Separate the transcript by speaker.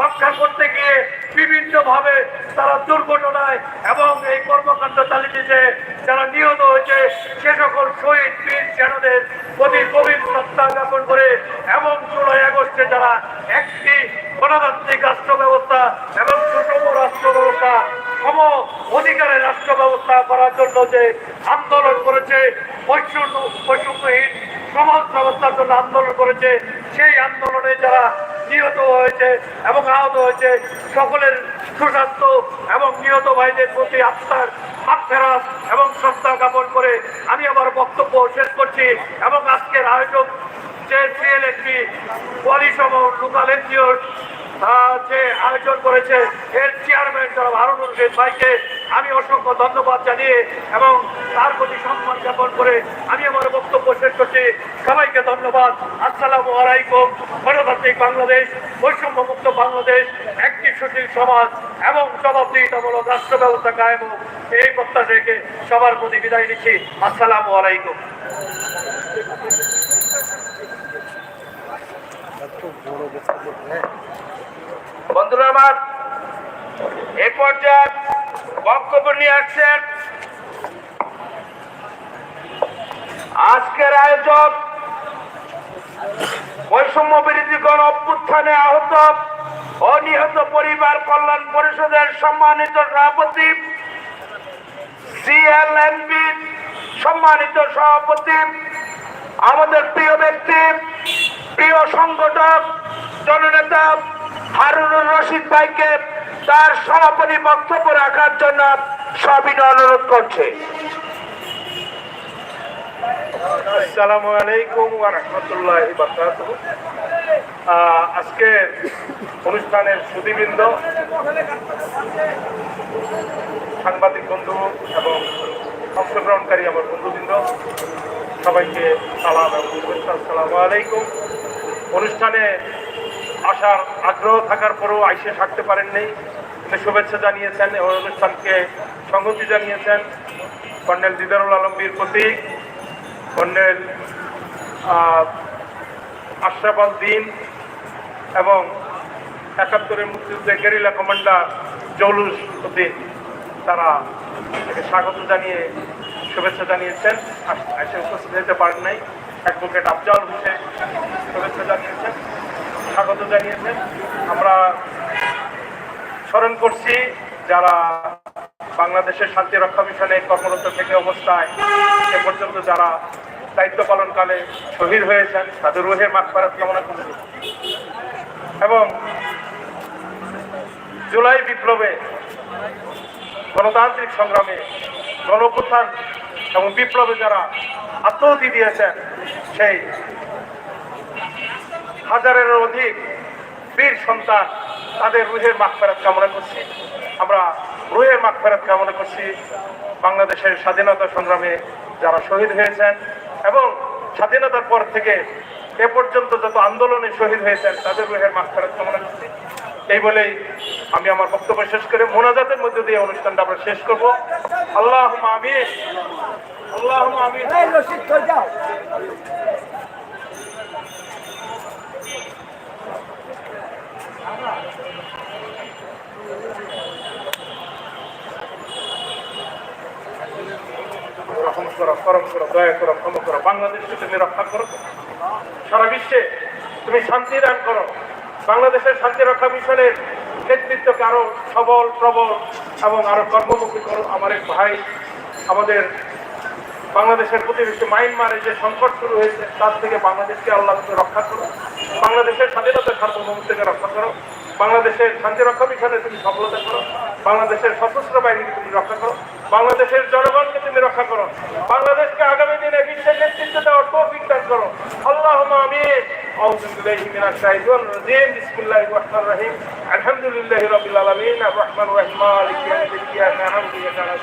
Speaker 1: রক্ষা করতে গিয়ে বিভিন্ন ভাবে তারা দুর্ঘটনায় এবং এই কর্মকাণ্ড চালিয়েছে যারা নিহত হয়েছে, সে সকল শহীদ বীর সেনাদের প্রতি গভীর শ্রদ্ধা জ্ঞাপন করে এবং জুলাই আগস্টে যারা একটি গণতান্ত্রিক রাষ্ট্র ব্যবস্থা এবং সুষম রাষ্ট্র ব্যবস্থা সম অধিকারের রাষ্ট্র ব্যবস্থা করার জন্য যে আন্দোলন করেছে, বৈষম্য বৈষম্যহীন সমাজ ব্যবস্থার জন্য আন্দোলন করেছে, সেই আন্দোলনে যারা নিহত হয়েছে এবং আহত হয়েছে। সকলের সুস্বাস্থ্য এবং নিহত ভাইদের প্রতি আত্মার হাত ফেরাত এবং শ্রদ্ধা জ্ঞাপন করে আমি আমার বক্তব্য শেষ করছি এবং আজকের আয়োজক যে সিএলএনপি কোয়ালিশন লোকাল এনজিওর যে আয়োজন করেছে, এর চেয়ারম্যান যারা হারুন রশিদ ভাইকে আমি অসংখ্য ধন্যবাদ জানিয়ে এবং তার প্রতি সম্মান জ্ঞাপন করে আমি আমার বক্তব্য শেষ করছি। সবাইকে ধন্যবাদ। আসসালামু আলাইকুম। গণতান্ত্রিক বাংলাদেশ বৈষম্য মুক্ত বাংলাদেশ, একটি সুশীল সমাজ এবং জবাবদিহিতামূলক রাষ্ট্র ব্যবস্থা কায়েম। এই প্রত্যাশা রেখে সবার প্রতি বিদায় নিচ্ছি। আসসালামু আলাইকুম।
Speaker 2: বন্ধুরা আমার, এ পর্যায়ে বক্তব্য নিয়ে আসছেন আজকের আয়োজক বৈষম্য বিরোধী গণ অভ্যুত্থানে আহত ও নিহত পরিবার কল্যাণ পরিষদের সম্মানিত সভাপতি, সিএলএনবি সম্মানিত সভাপতি, আমাদের প্রিয় ব্যক্তি, প্রিয় সংগঠক, জননেতা হারুনুর রশিদ ভাইকে তার সমাপনী বক্তব্য রাখার জন্য সবিনয় অনুরোধ করছে।
Speaker 1: আসসালামু আলাইকুম ওয়া রাহমাতুল্লাহি ওয়া বারাকাতুহু। আজকে অনুষ্ঠানের সুদীবৃন্দ সাংবাদিক বন্ধু এবং অংশগ্রহণকারী আমার বন্ধুবৃন্দ, সবাইকে সালাম এবং শুভেচ্ছা। আসসালামু আলাইকুম। অনুষ্ঠানে আসার আগ্রহ থাকার পরেও আইসে থাকতে পারেননি। তিনি শুভেচ্ছা জানিয়েছেন এবং অনুষ্ঠানকে সংহতি জানিয়েছেন। কর্নেল দিদারুল আলম বীর প্রতীক, কর্নেল আশরাফ আল দিন এবং একাত্তরের মুক্তিযুদ্ধের গেরিলা কমান্ডার জৌলুস উদ্দিন, তারা তাকে স্বাগত জানিয়ে, শুভেচ্ছা জানিয়েছেন। আস- এসে উপস্থিত হতে পারেন নাই। অ্যাডভোকেট আফজাল হোসেন শুভেচ্ছা জানিয়েছেন। স্বাগত জানিয়েছেন। আমরা স্মরণ করছি যারা বাংলাদেশের শান্তি রক্ষা মিশনে কর্মরত থেকে অবস্থায় এ পর্যন্ত যারা দায়িত্ব পালনকালে শহীদ হয়েছেন, তাদের রুহের মাগফারাত কামনা করছি এবং জুলাই বিপ্লবে গণতান্ত্রিক সংগ্রামে গণপ্রথান এবং বিপ্লবে যারা আত্মহতি দিয়েছেন, সেই হাজারেরও অধিক বীর সন্তান তাদের রুহের মাগফেরাত কামনা করছি। আমরা রুহের মাগফেরাত কামনা করছি বাংলাদেশের স্বাধীনতা সংগ্রামে যারা শহীদ হয়েছেন এবং স্বাধীনতার পর থেকে এ পর্যন্ত যত আন্দোলনে শহীদ হয়েছেন, তাদের রুহের মাগফেরাত কামনা করছি। এই বলেই আমি আমার বক্তব্য শেষ করে মোনাজাতের মধ্যে দিয়ে অনুষ্ঠানটা আমরা শেষ করব। আল্লাহ আমিন। আল্লাহ আমিন। রহম করো করম করো, দয়া করো, ক্ষমা করো, বাংলাদেশকে তুমি রক্ষা করো সারা বিশ্বে তুমি শান্তি দান করো। বাংলাদেশের শান্তি রক্ষা মিশনের নেতৃত্বকে আরও সবল, প্রবল এবং আরও কর্মমুখী করো আমার এক ভাই। আমাদের বাংলাদেশের প্রতিবেশী মায়ানমারে যে সংকট শুরু হয়েছে, তার থেকে বাংলাদেশকে আল্লাহ রক্ষা করো। বাংলাদেশের স্বাধীনতা সার্বভৌমত্বকে রক্ষা করো। বাংলাদেশের শান্তি রক্ষা মিশনে তুমি সফলতা করো বাংলাদেশের সশস্ত্র বাহিনীকে তুমি রক্ষা করো বাংলাদেশের জনগণকে তুমি রক্ষা করো বাংলাদেশকে আগামী দিনে বিশ্বের নেতৃত্ব দেওয়ার তৌফিক দান করো আল্লাহ আমিন أعوذ بالله من الشيطان الرجيم بسم الله الرحمن الرحيم الحمد لله رب العالمين الرحمن الرحيم مالك يوم الدين إياك نعبد وإياك نستعين